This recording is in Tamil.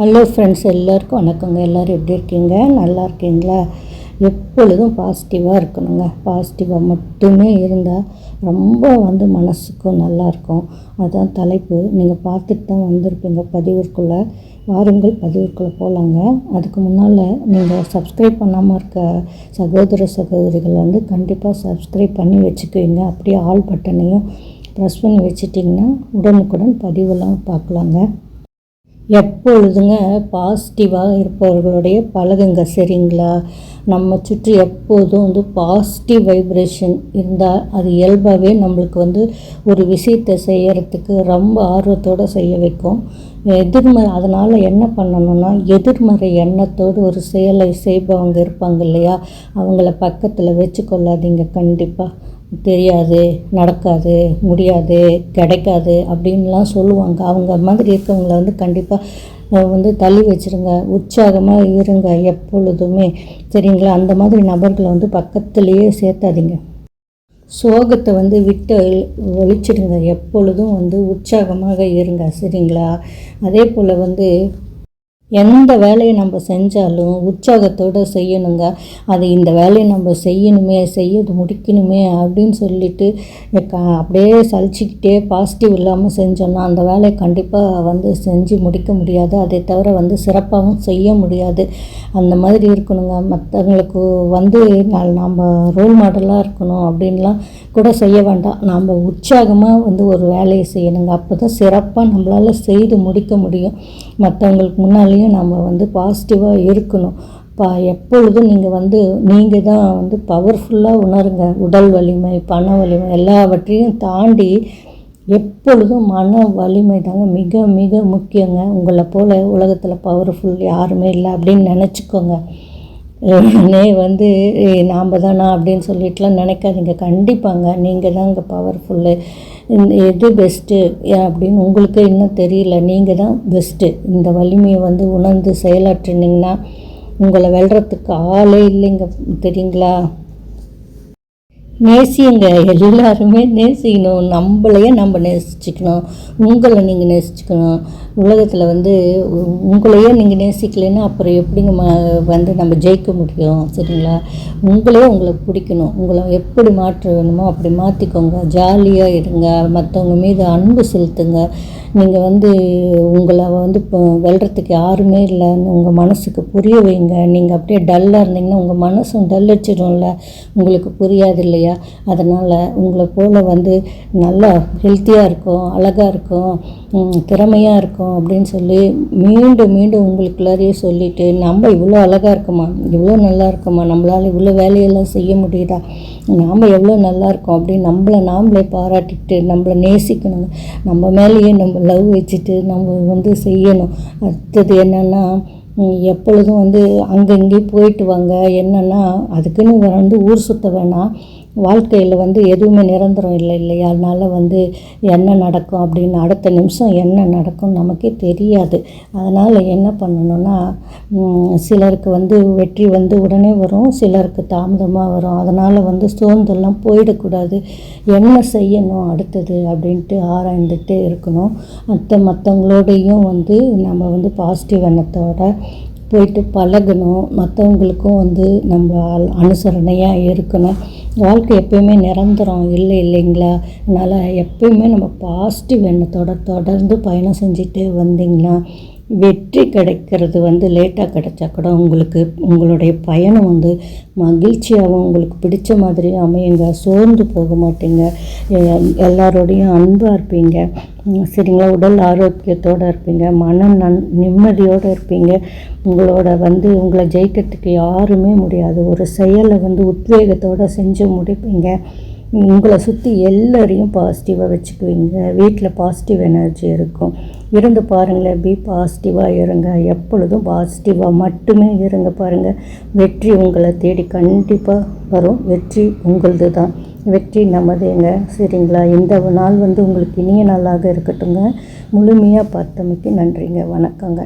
ஹலோ ஃப்ரெண்ட்ஸ் எல்லாருக்கும் வணக்கங்க. எல்லோரும் எப்படி இருக்கீங்க? நல்லா இருக்கீங்களா? எப்பொழுதும் பாசிட்டிவாக இருக்கணுங்க. பாசிட்டிவாக மட்டுமே இருந்தால் ரொம்ப வந்து மனசுக்கும் நல்லாயிருக்கும் அதுதான் தலைப்பு. நீங்கள் பார்த்துட்டு தான் வந்திருப்பீங்க பதிவிற்குள்ளே வாருங்கள் பதிவிற்குள்ளே போகலாங்க அதுக்கு முன்னால் நீங்கள் சப்ஸ்கிரைப் பண்ணாமல் இருக்க சகோதர சகோதரிகள் வந்து கண்டிப்பாக சப்ஸ்கிரைப் பண்ணி வச்சுக்குவீங்க. அப்படியே ஆல் பட்டனையும் ப்ரெஸ் பண்ணி வச்சுட்டிங்கன்னா உடனுக்குடன் பதிவெல்லாம் பார்க்கலாங்க. எப்பொழுதுங்க பாசிட்டிவாக இருப்பவர்களுடைய பழகுங்க சரிங்களா? நம்ம சுற்றி எப்போதும் வந்து பாசிட்டிவ் வைப்ரேஷன் இருந்தால் அது இயல்பாகவே நம்மளுக்கு வந்து ஒரு விஷயத்தை செய்கிறதுக்கு ரொம்ப ஆர்வத்தோடு செய்ய வைக்கும். எதிர்மறை அதனால் என்ன பண்ணணும்னா எதிர்மறை எண்ணத்தோடு ஒரு செயலை செய்பவங்க இருப்பாங்க இல்லையா? அவங்கள பக்கத்தில் வச்சு கொள்ளாதீங்க கண்டிப்பாக தெரியாது நடக்காது முடியாது கிடைக்காது அப்படின்லாம் சொல்லுவாங்க. அவங்க மாதிரி இருக்கவங்கள வந்து கண்டிப்பாக வந்து தள்ளி வச்சுருங்க. உற்சாகமாக இருங்க எப்பொழுதுமே. சரிங்களா? அந்த மாதிரி நபர்களை வந்து பக்கத்துலேயே சேர்த்தாதீங்க. சோகத்தை வந்து விட்டு ஒழிச்சிடுங்க. எப்பொழுதும் வந்து உற்சாகமாக இருங்க. சரிங்களா? அதே போல் வந்து எந்த வேலையை நம்ம செஞ்சாலும் உற்சாகத்தோடு செய்யணுங்க. அது இந்த வேலையை நம்ம செய்யணுமே செய்யது முடிக்கணுமே அப்படின்னு சொல்லிட்டு அப்படியே சலிச்சுக்கிட்டே பாசிட்டிவ் இல்லாமல் செஞ்சோம்னா அந்த வேலையை கண்டிப்பாக வந்து செஞ்சு முடிக்க முடியாது. அதை தவிர வந்து சிறப்பாகவும் செய்ய முடியாது. அந்த மாதிரி இருக்கணுங்க. மற்றவங்களுக்கு வந்து நம்ம ரோல் மாடலாக இருக்கணும் அப்படின்லாம் கூட செய்ய வேண்டாம். நாம் உற்சாகமாக வந்து ஒரு வேலையை செய்யணுங்க. அப்போ தான் சிறப்பாக நம்மளால் செய்து முடிக்க முடியும். மற்றவங்களுக்கு முன்னாலேயும் நம்ம வந்து பாசிட்டிவாக இருக்கணும். பா எப்பொழுதும் நீங்கள் வந்து நீங்கள் தான் வந்து பவர்ஃபுல்லாக உணருங்க. உடல் வலிமை பண வலிமை எல்லாவற்றையும் தாண்டி எப்பொழுதும் மன வலிமை தாங்க மிக மிக முக்கியங்க. உங்களை போல் உலகத்தில் பவர்ஃபுல் யாருமே இல்லை அப்படின்னு நினச்சிக்கோங்க. நே வந்து நாம் தானா? அப்படின்னு சொல்லிட்டுலாம் நினைக்காதீங்க. கண்டிப்பாங்க. நீங்கள் தான் இங்கே பவர்ஃபுல்லு எது பெஸ்ட்டு அப்படின்னு உங்களுக்கு இன்னும் தெரியல. நீங்கள் தான் பெஸ்ட்டு இந்த வலிமையை வந்து உணர்ந்து செயலாற்றினீங்கன்னா உங்களை வெல்றதுக்கு ஆளே இல்லைங்க. தெரியுங்களா? நேசியுங்க. எல்லாருமே நேசிக்கணும். நம்மளையே நம்ம நேசிச்சுக்கணும். உங்களை நீங்கள் நேசிச்சுக்கணும். உலகத்தில் வந்து உங்களையே நீங்கள் நேசிக்கலைன்னா அப்புறம் எப்படிங்க வந்து நம்ம ஜெயிக்க முடியும்? சரிங்களா? உங்களே உங்களை பிடிக்கணும். உங்களை எப்படி மாற்ற வேணுமோ அப்படி மாற்றிக்கோங்க ஜாலியாக இருங்க. மற்றவங்க மீது அன்பு செலுத்துங்க. நீங்கள் வந்து உங்களை வந்து இப்போ வெல்றதுக்கு யாருமே இல்லைன்னு உங்கள் மனசுக்கு புரிய வைங்க. நீங்கள் அப்படியே டல்லாக இருந்தீங்கன்னா உங்கள் மனசும் டல் அடிச்சிடும்ல உங்களுக்கு புரியாது இல்லையா? அதனால் உங்களை போல் வந்து நல்லா ஹெல்த்தியாக இருக்கும் அழகாக இருக்கும் திறமையாக இருக்கும் அப்படின்னு சொல்லி மீண்டும் மீண்டும் உங்களுக்குள்ளாரையே சொல்லிவிட்டு நம்ம இவ்வளோ அழகாக இருக்குமா இவ்வளோ நல்லா இருக்குமா நம்மளால் இவ்வளோ வேலையெல்லாம் செய்ய முடியுதா? நாம் எவ்வளோ நல்லா இருக்கோம் அப்படின்னு நம்மளை நாமளே பாராட்டிட்டு நம்மளை நேசிக்கணுங்க நம்ம மேலேயே நம்ம லவ் வச்சுட்டு நம்ம வந்து செய்யணும். அடுத்தது என்னென்னா எப்பொழுதும் வந்து அங்கங்கே போயிட்டு வாங்க. என்னென்னா அதுக்குன்னு வந்து ஊர் சுற்ற வேணாம். வாழ்க்கையில் வந்து எதுவுமே நிரந்தரம் இல்லை இல்லையா? அதனால் வந்து என்ன நடக்கும் அப்படின்னு அடுத்த நிமிஷம் என்ன நடக்கும் நமக்கே தெரியாது. அதனால் என்ன பண்ணணும்னா சிலருக்கு வந்து வெற்றி வந்து உடனே வரும் சிலருக்கு தாமதமாக வரும். அதனால் வந்து சோர்ந்தெல்லாம் போயிடக்கூடாது. என்ன செய்யணும் அடுத்தது அப்படின்ட்டு ஆராய்ந்துட்டே இருக்கணும். மற்ற மற்றவங்களோடையும் வந்து நம்ம வந்து பாசிட்டிவ் எண்ணத்தோட போயிட்டு பழகணும். மற்றவங்களுக்கும் வந்து நம்ம அனுசரணையாக இருக்கணும். வாழ்க்கை எப்பயுமே நிரந்தரம். இல்லை இல்லைங்களா? அதனால் எப்பயுமே நம்ம பாசிட்டிவ் எண்ணத்தோட தொடர்ந்து பயணம் செஞ்சுட்டு வந்திங்கன்னா வெற்றி கிடைக்கிறது வந்து லேட்டாக கிடைச்சா கூட உங்களுக்கு உங்களுடைய பயணம் வந்து மகிழ்ச்சியாகவும் உங்களுக்கு பிடிச்ச மாதிரி அமையுங்க. சோர்ந்து போக மாட்டீங்க. எல்லாரோடையும் அன்பாக இருப்பீங்க. சரிங்களா? உடல் ஆரோக்கியத்தோடு இருப்பீங்க. மன நன் நிம்மதியோடு இருப்பீங்க. உங்களோட வந்து உங்களை ஜெயிக்கிறதுக்கு யாருமே முடியாது. ஒரு செயலை வந்து உத்வேகத்தோடு செஞ்சு முடிப்பீங்க. உங்களை சுற்றி எல்லோரையும் பாசிட்டிவாக வச்சுக்குவீங்க. வீட்டில் பாசிட்டிவ் எனர்ஜி இருக்கும். இருந்து பாருங்களேன் பி பாசிட்டிவாக இருங்க. எப்பொழுதும் பாசிட்டிவாக மட்டுமே இருங்க பாருங்கள் வெற்றி உங்களை தேடி கண்டிப்பாக வரும். வெற்றி உங்களது தான் வெற்றி நமதுங்க. சரிங்களா? இந்த நாள் வந்து உங்களுக்கு இனிய நாளாக இருக்கட்டுங்க முழுமையாக பார்த்தமைக்கு நன்றிங்க. வணக்கங்க.